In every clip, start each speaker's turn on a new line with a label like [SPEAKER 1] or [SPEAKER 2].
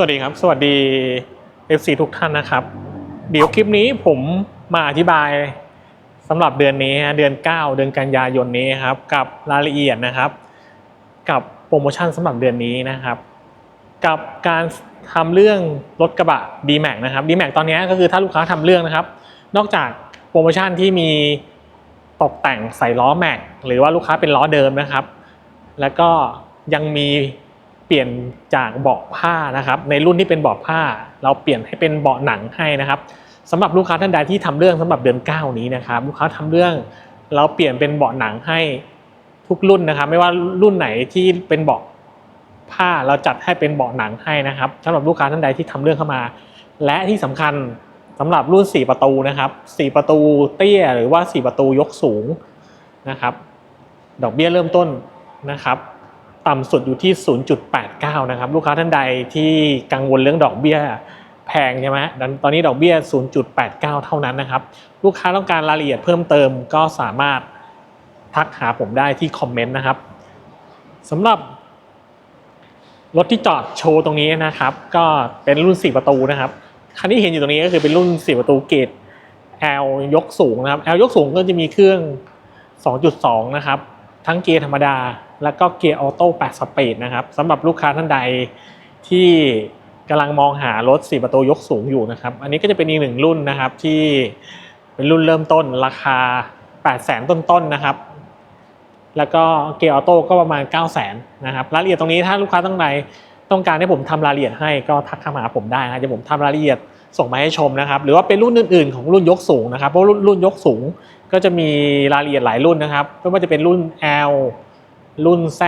[SPEAKER 1] สวัสดีครับ สวัสดี FC ทุกท่านนะครับ เดี๋ยวคลิปนี้ผมมาอธิบายสำหรับเดือนนี้ฮะเดือน 9 เดือนกันยายนนี้ครับกับรายละเอียดนะครับ กับโปรโมชั่นสำหรับเดือนนี้นะครับ กับการทำเรื่องรถกระบะ d m a x นะครับ d m a x ตอนนี้ก็คือถ้าลูกค้าทำเรื่องนะครับ นอกจากโปรโมชั่นที่มีตกแต่งใส่ล้อแม็กหรือว่าลูกค้าเป็นล้อเดิมนะครับ แล้วก็ยังมี เปลี่ยนจากเบาะผ้านะครับ ในรุ่นที่เป็นเบาะผ้า เราเปลี่ยนให้เป็นเบาะหนังให้นะครับสำหรับลูกค้าท่านใดที่ทำเรื่องสำหรับเดือน 9 นี้นะครับ ลูกค้าทำเรื่องเราเปลี่ยนเป็นเบาะหนังให้ทุกรุ่นนะครับ ไม่ว่ารุ่นไหนที่เป็นเบาะผ้าเราจัดให้เป็นเบาะหนังให้นะครับสำหรับลูกค้าท่านใดที่ทำเรื่องเข้ามา และที่สำคัญสำหรับรุ่น 4 ประตูนะครับ4ประตูเตี้ยหรือว่า 4 ประตูยกสูงนะครับ ดอกเบี้ยเริ่มต้นนะครับ ต่ำสุดอยู่ที่ 0.89 นะครับ ลูกค้าท่านใดที่กังวลเรื่องดอกเบี้ยแพงใช่ไหมดังตอนนี้ดอกเบี้ย 0.89 เท่านั้นนะครับ ลูกค้าต้องการรายละเอียดเพิ่มเติมก็สามารถทักหาผมได้ที่คอมเมนต์นะครับสำหรับรถที่จอดโชว์ตรงนี้นะครับ ก็เป็นรุ่น 4 ประตูนะครับ คันที่เห็นอยู่ตรงนี้ก็คือเป็นรุ่น 4 ประตูเกรด L ยกสูงนะครับ L ยกสูงก็จะมีเครื่อง 2.2 นะครับ ทั้งเกียร์ธรรมดา แล้วก็เกียร์ออโต้8สปีดนะครับสำหรับลูกค้าท่านใดที่กำลังมองหารถ 4 ประตูยกสูงอยู่นะครับ อันนี้ก็จะเป็นอีกหนึ่งรุ่นนะครับที่เป็นรุ่นเริ่มต้นราคา 8 0 0 0 0 0ต้นๆนะครับ แล้วก็เกียร์ออโต้ก็ประมาณ 9 0 0 0 0 0นะครับรายละเอียดตรงนี้ถ้าลูกค้าต้องใดต้องการให้ผมทำรายละเอียดให้ก็ทักเข้ามาหาผมได้นะเดี๋ยวผมทำรายละเอียดส่งมาให้ชมนะครับ หรือว่าเป็นรุ่นอื่นๆของรุ่นยกสูงนะครับเพราะรุ่นรุ่นยกสูงก็จะมีรายละเอียดหลายรุ่นนะครับไม่ว่าจะเป็นรุ่น L รุ่น Z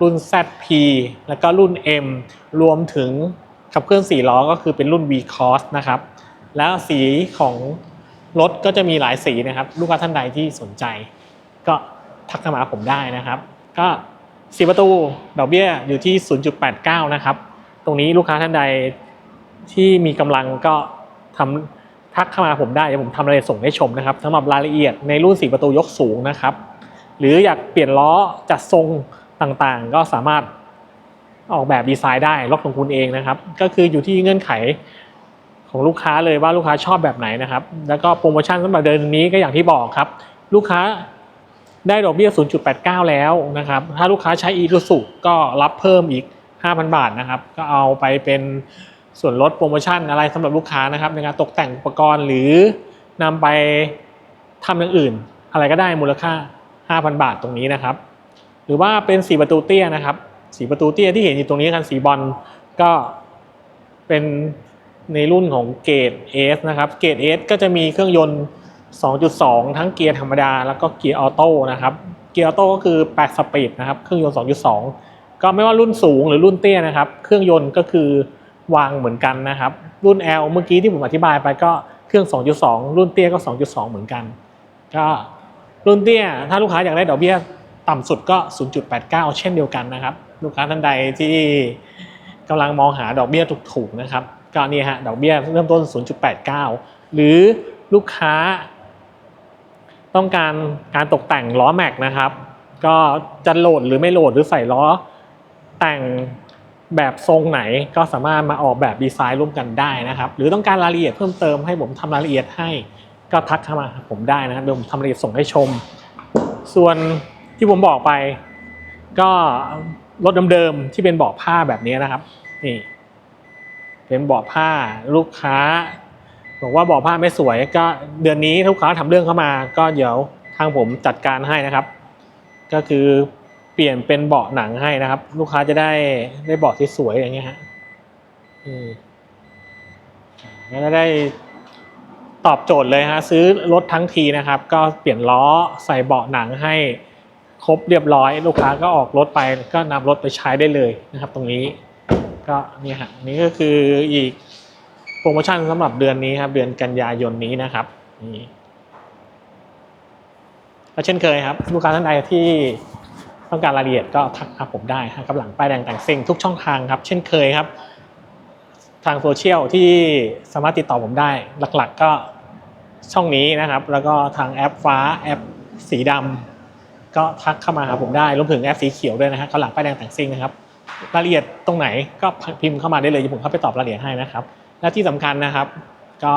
[SPEAKER 1] รุ่น ZP แล้วก็รุ่น M รวมถึงขับเคลื่อน4ล้อก็คือเป็นรุ่น V Cross นะครับ แล้วสีของรถก็จะมีหลายสีนะครับ ลูกค้าท่านใดที่สนใจ ก็ทักมาหาผมได้นะครับ ก็สีประตูดอกเบี้ยอยู่ที่ 0.89 นะครับ ตรงนี้ลูกค้าท่านใดที่มีกำลังก็ทำทักเข้ามาหาผมได้เดี๋ยวผมทำรายละเอียดส่งให้ชมนะครับสำหรับรายละเอียดในรุ่นสีประตูยกสูงนะครับ หรืออยากเปลี่ยนล้อจัดทรงต่างๆ ก็สามารถออกแบบดีไซน์ได้ล็อกของคุณเองนะครับ ก็คืออยู่ที่เงื่อนไขของลูกค้าเลยว่าลูกค้าชอบแบบไหนนะครับ แล้วก็โปรโมชั่นสำหรับเดือนนี้ก็อย่างที่บอกครับ ลูกค้าได้ดอกเบี้ย 0.89 แล้วนะครับ ถ้าลูกค้าใช้อี u สุก็รับเพิ่มอีก 5,000 บาทนะครับ ก็เอาไปเป็นส่วนลดโปรโมชั่นอะไรสำหรับลูกค้านะครับ ในการตกแต่งอุปกรณ์หรือนำไปทำอย่างอื่น อะไรก็ได้มูลค่า 5,000 บาทตรงนี้นะครับ หรือว่าเป็นสีประตูเตี้ยนะครับสีประตูเตี้ยที่เห็นอยู่ตรงนี้กันสีบอลก็เป็นในรุ่นของเกรด S นะครับ เกรด S ก็จะมีเครื่องยนต์ 2.2 ทั้งเกียร์ธรรมดา แล้วก็เกียร์ออโต้นะครับ เกียร์ออโต้ก็คือ 8 สปีดนะครับ เครื่องยนต์ 2.2 ก็ไม่ว่ารุ่นสูงหรือรุ่นเตี้ยนะครับ เครื่องยนต์ก็คือวางเหมือนกันนะครับ รุ่น L เมื่อกี้ที่ผมอธิบายไปก็เครื่อง 2.2 รุ่นเตี้ยก็ 2.2 เหมือนกัน ก็ รุ่นเตี้ยถ้าลูกค้าอยากได้ดอกเบี้ยต่ำสุดก็ 0.89 เช่นเดียวกันนะครับ ลูกค้าท่านใดที่กำลังมองหาดอกเบี้ยถูกๆนะครับก็นี่ฮะดอกเบี้ยเริ่มต้น 0.89 หรือลูกค้า ต้องการการตกแต่งล้อแม็กนะครับ ก็จะโหลดหรือไม่โหลดหรือใส่ล้อแต่งแบบทรงไหนก็สามารถมาออกแบบดีไซน์ร่วมกันได้นะครับ หรือต้องการรายละเอียดเพิ่มเติมให้ผมทำรายละเอียดให้ ก็ทักเข้ามาผมได้นะครับเดี๋ยวผมทำรายละเอียดส่งให้ชม ส่วนที่ผมบอกไป ก็รถเดิมๆที่เป็นเบาะผ้าแบบนี้นะครับนี่เป็นเบาะผ้าลูกค้า บอกว่าเบาะผ้าไม่สวยก็เดือนนี้ลูกค้าทำเรื่องเข้ามา ก็เดี๋ยวทางผมจัดการให้นะครับ ก็คือเปลี่ยนเป็นเบาะหนังให้นะครับ ลูกค้าจะได้ได้เบาะที่สวยอย่างเงี้ยฮะอืมแล้วก็ได้ ตอบโจทย์เลยฮะซื้อรถทั้งทีนะครับ ก็เปลี่ยนล้อใส่เบาะหนังให้ครบเรียบร้อย ลูกค้าก็ออกรถไปก็นำรถไปใช้ได้เลยนะครับ ตรงนี้ก็นี่ฮะนี่ก็คืออีกโปรโมชั่นสำหรับเดือนนี้ครับ เดือนกันยายนนี้นะครับนี่และเช่นเคยครับ ลูกค้าท่านใดที่ต้องการรายละเอียดก็ทักหาผมได้ครับกับหลังป้ายแดงแต่งซิ่งทุกช่องทางครับ เช่นเคยครับ ทางโซเชียลที่สามารถติดต่อผมได้หลัก ๆ ก็ ช่องนี้นะครับ แล้วก็ทางแอปฟ้าแอปสีดำก็ทักเข้ามาหาผมได้รวมถึงแอปสีเขียวด้วยนะฮะก็หลังป้ายแดงแต่งซิ่งนะครับรายละเอียดตรงไหนก็พิมพ์เข้ามาได้เลยผมเข้าไปตอบรายละเอียดให้นะครับ และที่สำคัญนะครับ ก็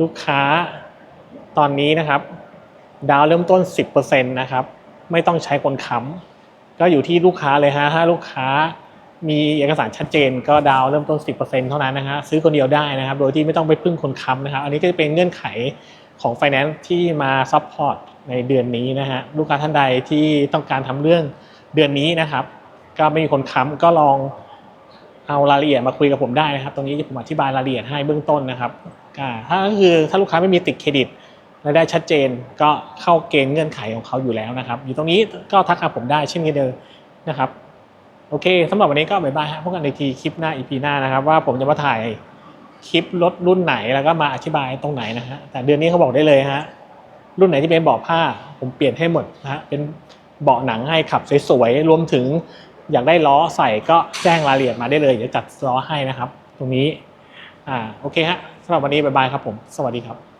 [SPEAKER 1] ลูกค้าตอนนี้นะครับ ดาวเริ่มต้น 10%นะครับไม่ต้องใช้คนค้ำก็อยู่ที่ลูกค้าเลยฮะถ้าลูกค้า มีเอกสารชัดเจนก็ดาวเริ่มต้น 10%เท่านั้นนะฮะซื้อคนเดียวได้นะครับ โดยที่ไม่ต้องไปพึ่งคนค้ำนะครับอันนี้ก็จะเป็นเงื่อนไขของ Finance ที่มาซัพพอร์ตในเดือนนี้นะฮะลูกค้าท่านใดที่ต้องการทำเรื่องเดือนนี้นะครับ ก็ไม่มีคนค้ำก็ลองเอารายละเอียดมาคุยกับผมได้นะครับ ตรงนี้ผมอธิบายรายละเอียดให้เบื้องต้นนะครับถ้าก็คือถ้าลูกค้าไม่มีติดเครดิตรายได้ชัดเจนก็เข้าเกณฑ์เงื่อนไขของเขาอยู่แล้วนะครับ อยู่ตรงนี้ก็ทักหาผมได้เช่นกันเดิมนะครับ โอเคสำหรับวันนี้ก็บ๊ายบายฮะพบกันในทีคลิปหน้า EP หน้านะครับว่าผมจะมาถ่ายคลิปรถรุ่นไหนแล้วก็มาอธิบายตรงไหนนะฮะแต่เดือนนี้เขาบอกได้เลยฮะรุ่นไหนที่เป็นเบาะผ้า ผมเปลี่ยนให้หมดนะฮะเป็นเบาะหนังให้ขับสวยๆรวมถึงอยากได้ล้อใส่ก็แจ้งรายละเอียดมาได้เลยเดี๋ยวจัดล้อให้นะครับ ตรงนี้อ่าโอเคฮะสำหรับวันนี้บ๊ายบายครับผม สวัสดีครับ